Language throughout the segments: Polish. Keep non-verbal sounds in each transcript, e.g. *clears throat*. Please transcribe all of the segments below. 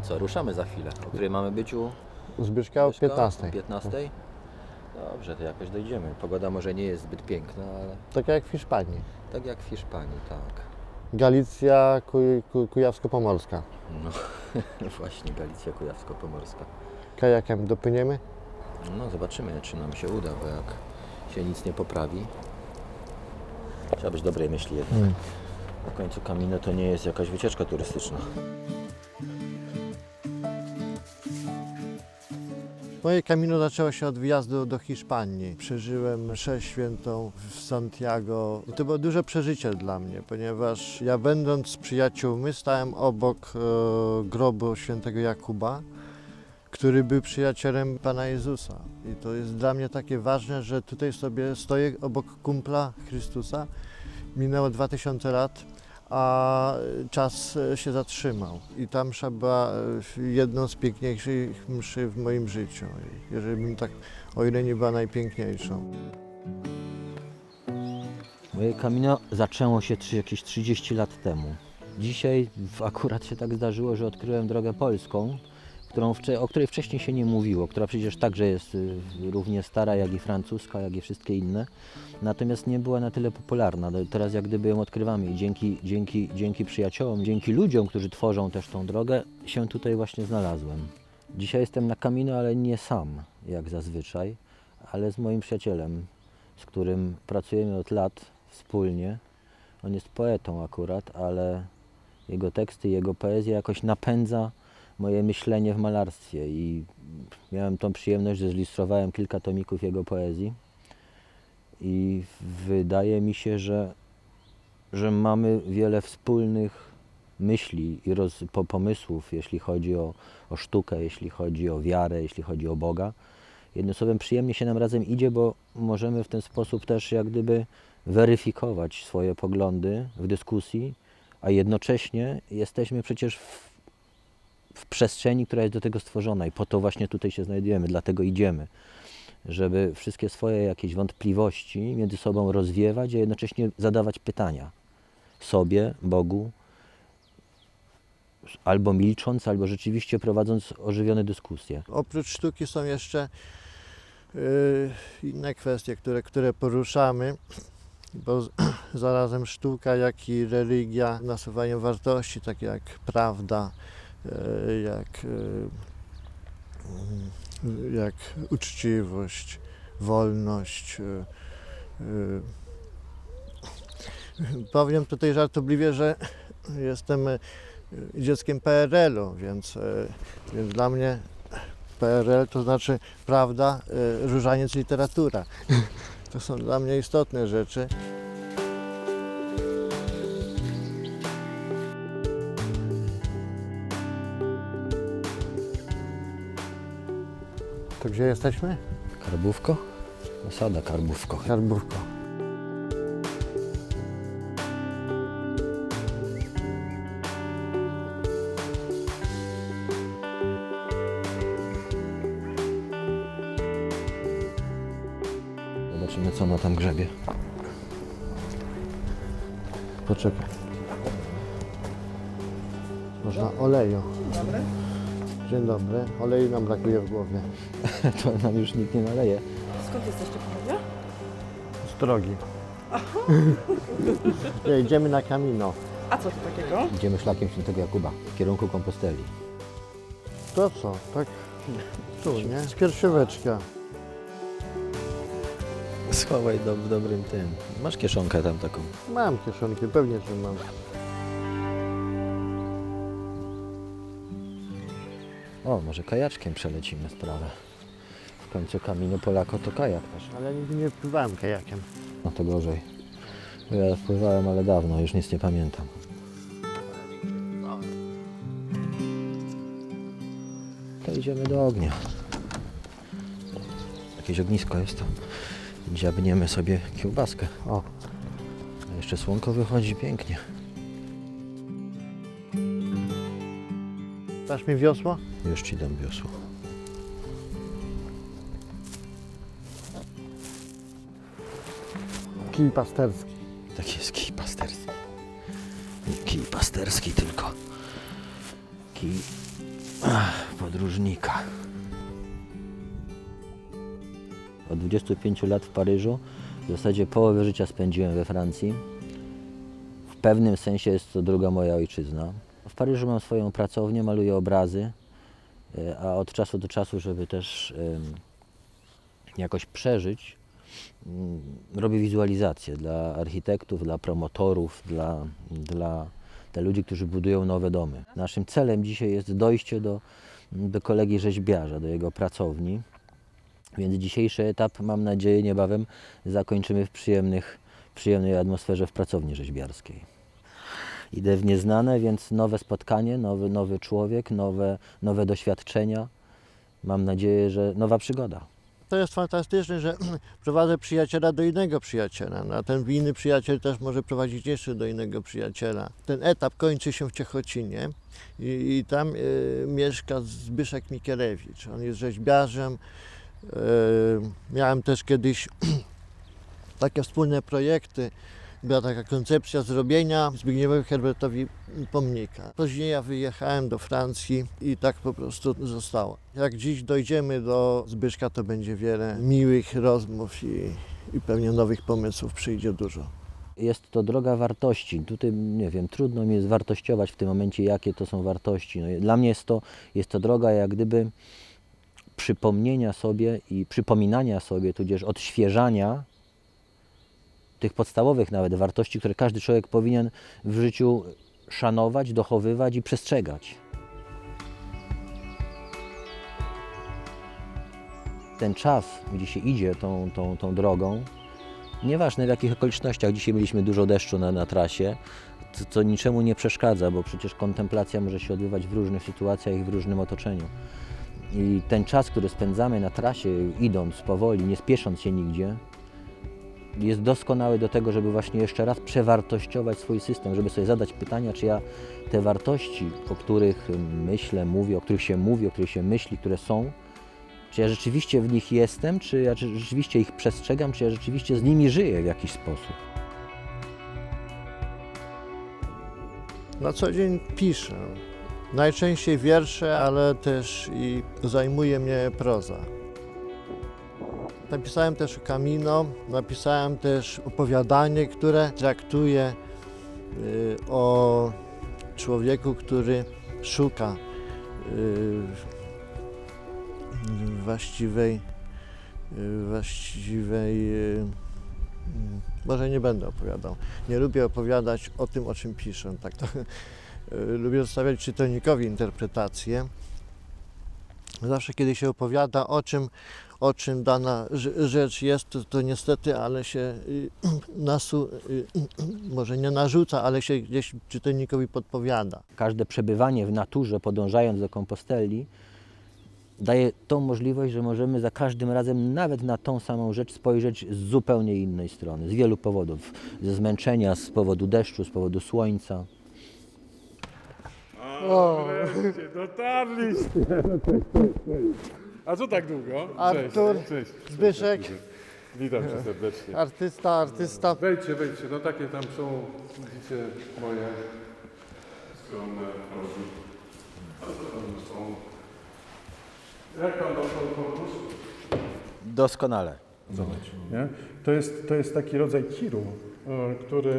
To co, ruszamy za chwilę. O której mamy być u Zbyszka o Zbyszka? 15. O 15? Dobrze, to jakoś dojdziemy. Pogoda może nie jest zbyt piękna, ale Tak jak w Hiszpanii. tak jak w Hiszpanii, tak. Galicja Kuj, Kuj, Kujawsko-Pomorska. No, *laughs* właśnie, Galicja Kujawsko-Pomorska. Kajakiem dopłyniemy? No, zobaczymy, czy nam się uda, bo jak się nic nie poprawi, trzeba być dobrej myśli jednak. Mm. Na końcu Camino to nie jest jakaś wycieczka turystyczna. Moje Camino zaczęło się od wyjazdu do Hiszpanii. Przeżyłem mszę świętą w Santiago. I to było duże przeżycie dla mnie, ponieważ ja będąc z przyjaciółmi stałem obok e, grobu świętego Jakuba, który był przyjacielem Pana Jezusa. I to jest dla mnie takie ważne, że tutaj sobie stoję obok kumpla Chrystusa. Minęło 2000 lat, a czas e, się zatrzymał. I ta msza była e, jedną z piękniejszych mszy w moim życiu. Jeżeli bym tak, o ile nie była najpiękniejszą. Moje Camino zaczęło się jakieś 30 lat temu. Dzisiaj akurat się tak zdarzyło, że odkryłem drogę polską, którą, o której wcześniej się nie mówiło, która przecież także jest y, równie stara jak i francuska, jak i wszystkie inne. Natomiast nie była na tyle popularna. No, Teraz jak gdyby ją odkrywamy i dzięki, dzięki, dzięki przyjaciołom, dzięki ludziom, którzy tworzą też tą drogę, się tutaj właśnie znalazłem. Dzisiaj jestem na Camino, ale nie sam, jak zazwyczaj, ale z moim przyjacielem, z którym pracujemy od lat wspólnie. On jest poetą akurat, ale jego teksty, jego poezja jakoś napędza moje myślenie w malarstwie i miałem tą przyjemność, że zilustrowałem kilka tomików jego poezji i wydaje mi się, że, że mamy wiele wspólnych myśli i roz, po, pomysłów, jeśli chodzi o, o sztukę, jeśli chodzi o wiarę, jeśli chodzi o Boga. Jednym słowem, przyjemnie się nam razem idzie, bo możemy w ten sposób też jak gdyby weryfikować swoje poglądy w dyskusji, a jednocześnie jesteśmy przecież w, w przestrzeni, która jest do tego stworzona i po to właśnie tutaj się znajdujemy, dlatego idziemy, żeby wszystkie swoje jakieś wątpliwości między sobą rozwiewać, a jednocześnie zadawać pytania sobie, Bogu, albo milcząc, albo rzeczywiście prowadząc ożywione dyskusje. Oprócz sztuki są jeszcze y, inne kwestie, które, które poruszamy, bo *clears throat* zarazem sztuka, jak i religia nasuwają wartości, takie jak prawda, jak, y, y, jak uczciwość, wolność. y. Powiem tutaj żartobliwie, że jestem dzieckiem PRL-u, więc, więc dla mnie PRL to znaczy prawda, różaniec, literatura. *laughs* To są dla mnie istotne rzeczy. To gdzie jesteśmy? Karbówko? Osada Karbówko. Karbówko. Zobaczymy, co ona tam grzebie. Poczekaj. Można oleju. Dobry. Dzień dobry. Oleju nam brakuje w głowie. *laughs* to nam już nikt nie naleje. Skąd jesteście panowie? Z drogi. *laughs* Idziemy na Camino. A co tu takiego? Idziemy szlakiem świętego Jakuba w kierunku Komposteli. To co? Tak tu, nie? Z piersióweczka. Schowaj do, w dobrym tym. Masz kieszonkę tam taką. Mam kieszonki, pewnie, że mam. O, może kajaczkiem przelecimy sprawę. W końcu Camino Polako to kajak też. Ale nigdy nie pływałem kajakiem. No to gorzej. Bo Ja wpływałem, ale dawno, już nic nie pamiętam. To idziemy do ognia. Jakieś ognisko jest to. Dziabniemy sobie kiełbaskę. O, A jeszcze słonko wychodzi pięknie. dasz mi wiosło? Już ci dam wiosło. Kij pasterski. Tak jest kij pasterski. Kij pasterski tylko. Kij podróżnika. Od 25 lat w Paryżu w zasadzie połowę życia spędziłem we Francji. W pewnym sensie jest to druga moja ojczyzna. W Paryżu mam swoją pracownię, maluję obrazy, e, a od czasu do czasu, żeby też jakoś przeżyć, robię wizualizacje dla architektów, dla promotorów, dla, dla, dla ludzi, którzy budują nowe domy. Naszym celem dzisiaj jest dojście do, do kolegi rzeźbiarza, do jego pracowni. Więc dzisiejszy etap, mam nadzieję, niebawem zakończymy w przyjemnych, przyjemnej atmosferze w pracowni rzeźbiarskiej. Idę w nieznane, więc nowe spotkanie, nowy, nowy człowiek, nowe, nowe doświadczenia. Mam nadzieję, że nowa przygoda. To jest fantastyczne, że *clears throat* prowadzę przyjaciela do innego przyjaciela, no, a ten inny przyjaciel też może prowadzić jeszcze do innego przyjaciela. Ten etap kończy się w Ciechocinie i, i tam e, mieszka Zbyszek Mikielewicz. On jest rzeźbiarzem. E, miałem też kiedyś *clears throat* takie wspólne projekty. Była taka koncepcja zrobienia Zbigniewowi Herbertowi pomnika. Później ja wyjechałem do Francji i tak po prostu zostało. Jak dziś dojdziemy do Zbyszka, to będzie wiele miłych rozmów i, i pewnie nowych pomysłów przyjdzie dużo. Jest to droga wartości. Tutaj, nie wiem, trudno mi jest wartościować w tym momencie, jakie to są wartości. No, dla mnie jest to, jest to droga jak gdyby przypomnienia sobie i przypominania sobie, tudzież odświeżania tych podstawowych nawet wartości, które każdy człowiek powinien w życiu szanować, dochowywać i przestrzegać. Ten czas, gdzie się idzie tą, tą, tą drogą, nieważne w jakich okolicznościach, dzisiaj mieliśmy dużo deszczu na, na trasie, to, to niczemu nie przeszkadza, bo przecież kontemplacja może się odbywać w różnych sytuacjach i w różnym otoczeniu. I ten czas, który spędzamy na trasie, idąc powoli, nie spiesząc się nigdzie, jest doskonały do tego, żeby właśnie jeszcze raz przewartościować swój system, żeby sobie zadać pytania, czy ja te wartości, o których myślę, mówię, o których się mówi, o których się myśli, które są, czy ja rzeczywiście w nich jestem, czy ja rzeczywiście ich przestrzegam, czy ja rzeczywiście z nimi żyję w jakiś sposób. Na co dzień piszę. Najczęściej wiersze, ale też i zajmuje mnie proza. Napisałem też o Camino, napisałem też opowiadanie, które traktuje y, o człowieku, który szuka y, właściwej, y, właściwej mm, może nie będę opowiadał. Nie lubię opowiadać o tym, o czym piszę. Tak to, lubię zostawiać czytelnikowi interpretację. Zawsze, kiedy się opowiada o czym, o czym dana rz- rzecz jest, to, to niestety, ale się y, *clears throat* nasu, y, *clears throat* może nie narzuca, ale się gdzieś czytelnikowi podpowiada. Każde przebywanie w naturze, podążając do komposteli, daje tą możliwość, że możemy za każdym razem nawet na tą samą rzecz spojrzeć z zupełnie innej strony, z wielu powodów. Ze zmęczenia, z powodu deszczu, z powodu słońca. O, wreszcie, dotarliście. No, cześć, cześć, cześć. A co tak długo? Artur, cześć, cześć, cześć. Zbyszek. Witam cię serdecznie. Artysta, artysta. Wejdźcie, wejdźcie. No takie tam są, widzicie, moje skromne progi. A co tam są? Jak tam dostał korpus? Doskonale. Zobacz, nie? To, jest, to jest taki rodzaj tiru, e, który,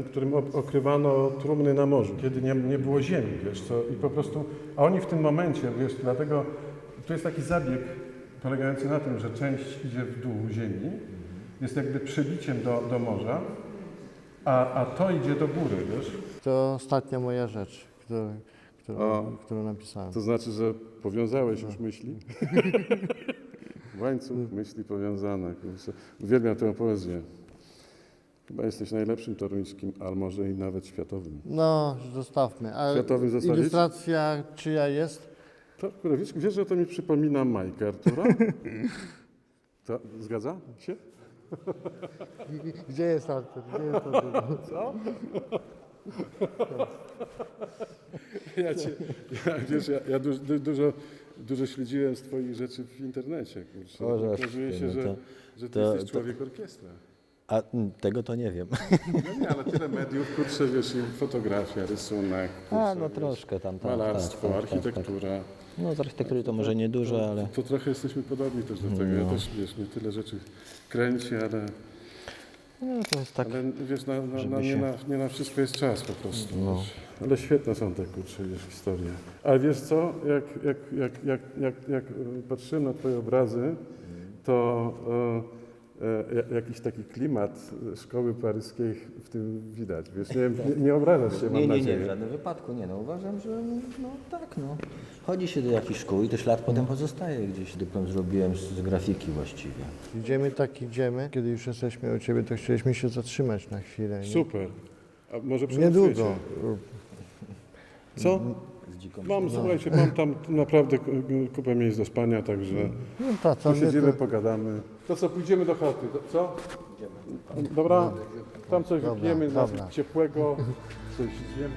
e, którym ok- okrywano trumny na morzu, kiedy nie, nie było ziemi, wiesz co, i po prostu, a oni w tym momencie, wiesz, dlatego, tu jest taki zabieg polegający na tym, że część idzie w dół ziemi, jest jakby przybiciem do, do morza, a, a to idzie do góry, wiesz. To ostatnia moja rzecz, którą, którą, którą napisałem. To znaczy, że powiązałeś już myśli? *laughs* Łańcuch myśli powiązane. kurczę. Uwielbiam tę poezję. Chyba jesteś najlepszym toruńskim, a może i nawet światowym. No, zostawmy. A Światowym zostawić? ilustracja czyja jest? To, kurde, wiesz, wiesz, że to mi przypomina Majkę Artura? *laughs* To zgadza się? *laughs* Gdzie jest Artur? Gdzie jest Artur? *laughs* Ja, cię, ja, wiesz, ja, ja du, du, dużo, dużo śledziłem z Twoich rzeczy w internecie. Kurczę. O, Okazuje się, że, to- że Ty to- jesteś to- człowiek orkiestra. A mm, tego to nie wiem. No nie, ale tyle mediów, kurczę, wiesz, i fotografia, rysunek, A, kurczę, no wiesz, troszkę tam, tak, malarstwo, tak, tak, tak, tak. architektura. No z architektury to może niedużo, ale... To trochę jesteśmy podobni też do tego. Ja No. też, wiesz, mnie tyle rzeczy kręci, ale, No to jest tak... ale wiesz, na, na, na, nie, się- na, nie na wszystko jest czas po prostu. No. Ale świetne są te, kurczę, wiesz, historie. Ale wiesz co, jak, jak, jak, jak, jak, jak e, patrzyłem na twoje obrazy, to ja- jakiś taki klimat e, szkoły paryskiej w tym widać. Wiesz, nie, nie, nie obrażasz się, mam Nie, nie, nadzieję. nie, w żadnym wypadku nie. No uważam, że no tak, no. Chodzi się do jakichś szkół i to ślad potem pozostaje. Gdzieś dyplom zrobiłem z, z grafiki właściwie. Idziemy tak idziemy. Kiedy już jesteśmy u Ciebie, to chcieliśmy się zatrzymać na chwilę. Nie? Super. A może? Niedługo. Co? Mam, słuchajcie, mam tam naprawdę ku- kupę miejsc do spania, także No to mnie posiedzimy, to... pogadamy. To co, pójdziemy do chaty, co? Dobra, tam coś Dobra, wypijemy, dobra. ciepłego, coś zjemy.